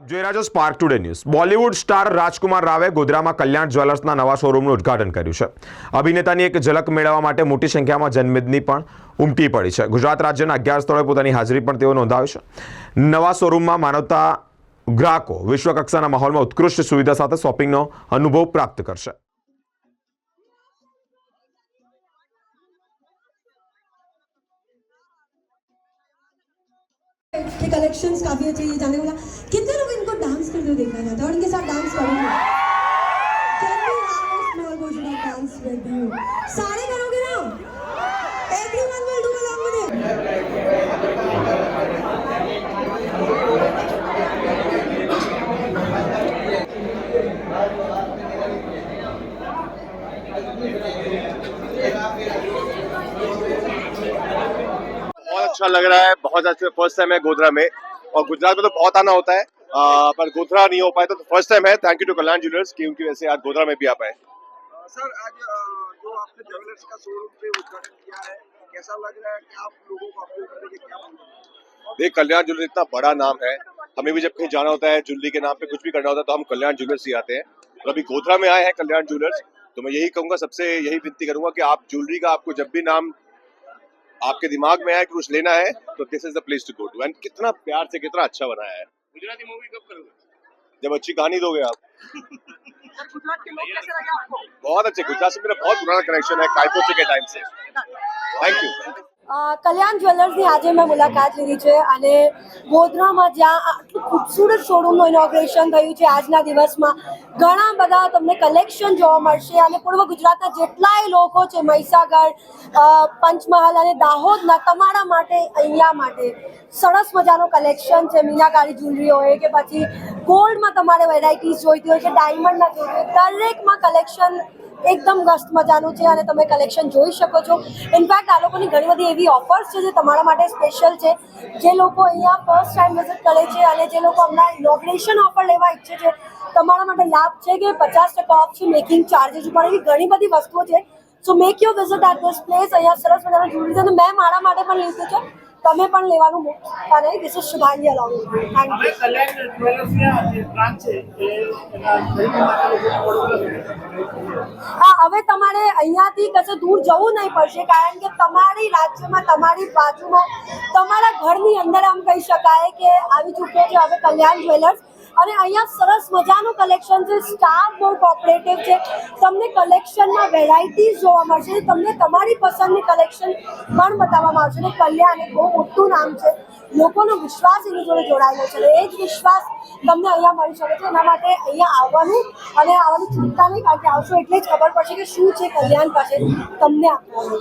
અબ જયરા જો Spark Today News Bollywood star Rajkumar રાવે ગોધરામાં કલ્યાણ જ્વેલર્સના નવા શોરૂમનું ઉદ્ઘાટન કર્યું છે અભિનેતાની એક ઝલક મેળવા માટે મોટી સંખ્યામાં જનમેદની પણ ઉમટી પડી છે ગુજરાત રાજ્યના 11 સ્તરે પોતાની હાજરી પણ તેઓ નોંધાવ્યો છે નવા શોરૂમમાં માનવતા ગ્રાકો વિશ્વકક્ષાના માહોલમાં ઉત્કૃષ્ટ સુવિધા સાથે શોપિંગનો અનુભવ પ્રાપ્ત કરશે કે કલેક્શન્સ કાપી છે એ જાણવા वीडियो देखना चाहता है और उनके साथ डांस करूंगा सारे करोगे ना एवरीवन विल डू अलोंग बहुत अच्छा लग रहा है बहुत अच्छे फर्स्ट टाइम है गोधरा में और गुजरात में तो बहुत आना होता है पर गोधरा नहीं हो पाए तो फर्स्ट टाइम है thank you to Kalyan Jewellers की उनकी वजह से आज गोधरा में भी आ पाए सर आज जो आपने ज्वेलर्स का शोरूम पे उद्घाटन किया है कैसा लग रहा है कि आप लोगों को क्या देख कल्याण ज्वेलर्स इतना बड़ा नाम है हमें भी जब कहीं जाना होता है ज्वेलरी के नाम पे कुछ भी करना होता है तो हम कल्याण ज्वेलर्स ही आते हैं और अभी गोधरा में आए हैं कल्याण ज्वेलर्स तो मैं यही कहूंगा सबसे यही विनती करूंगा कि आप ज्वेलरी का आपको जब भी नाम आपके दिमाग में आए कुछ लेना है तो this is the place to go to and कितना प्यार से कितना अच्छा बनाया है गुजराती मूवी कब करोगे जब अच्छी कहानी दोगे आप बहुत अच्छे गुजरात से मेरा बहुत पुराना कनेक्शन है कायपोचे के टाइम से थैंक यू કલ્યાણ જ્વેલર્સની આજે મેં મુલાકાત લીધી છે અને ગોધરામાં જ્યાં આટલું ખૂબસૂરત શોરૂમનું ઇનોગ્રેશન થયું છે આજના દિવસમાં ઘણા બધા તમને કલેક્શન જોવા મળશે અને પૂર્વ ગુજરાતના જેટલાય લોકો છે મહીસાગર પંચમહાલ અને દાહોદના તમારા માટે અહીંયા માટે સરસ મજાનું કલેક્શન છે મીનાકારી જ્વેલરી હોય કે પછી ગોલ્ડમાં તમારે વેરાયટીઝ જોઈતી હોય છે ડાયમંડમાં જોઈતી હોય દરેકમાં કલેક્શન એકદમ મસ્ત મજાનું છે અને તમે કલેક્શન જોઈ શકો છો ઇનફેક્ટ આ લોકોની ઘણી બધી એવી ઓફર્સ છે જે તમારા માટે સ્પેશિયલ છે જે લોકો અહીંયા ફર્સ્ટ ટાઈમ વિઝિટ કરે છે અને જે લોકો હમણાં ઇનોગ્રેશન ઓફર લેવા ઈચ્છે છે તમારા માટે લાભ છે કે પચાસ ટકા ઓફ છે મેકિંગ ચાર્જિસ ઉપર એવી ઘણી બધી વસ્તુઓ છે so make you visit at this place અહીંયા સરસ મજાનું જ્યુલરી છે મેં મારા માટે પણ લીધું છે તમે પણ લેવાનું અને દિસ ઇઝ શુભાંગી અલોંગ હા હવે તમારે અહીંયાથી કશે દૂર જવું નહીં પડશે કારણ કે તમારી રાજ્યમાં તમારી બાજુમાં તમારા ઘરની અંદર આમ કહી શકાય કે આવી ચૂક્યો છે હવે કલ્યાણ જ્વેલર્સ અને અહીંયા સરસ મજાનું કલેક્શન છે સ્ટાર બહુ કોપરેટિવ છે તમને કલેક્શનમાં વેરાયટીઝ જોવા મળશે તમને તમારી પસંદની કલેક્શન પણ બતાવવામાં આવશે અને કલ્યાણ એક બહુ મોટું નામ છે લોકોનો વિશ્વાસ એની જોડે જોડાયેલો છે એ જ વિશ્વાસ તમને અહીંયા મળી શકે છે એના માટે અહીંયા આવવાનું અને આવવાની ચિંતા નહીં કારણ કે આવશો એટલે જ ખબર પડશે કે શું છે કલ્યાણ પાસે તમને આપવાનું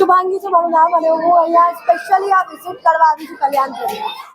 શુભાંગી છે મારું નામ અને હું અહીંયા સ્પેશિયલી આ વિઝિટ કરવા આવી છું કલ્યાણ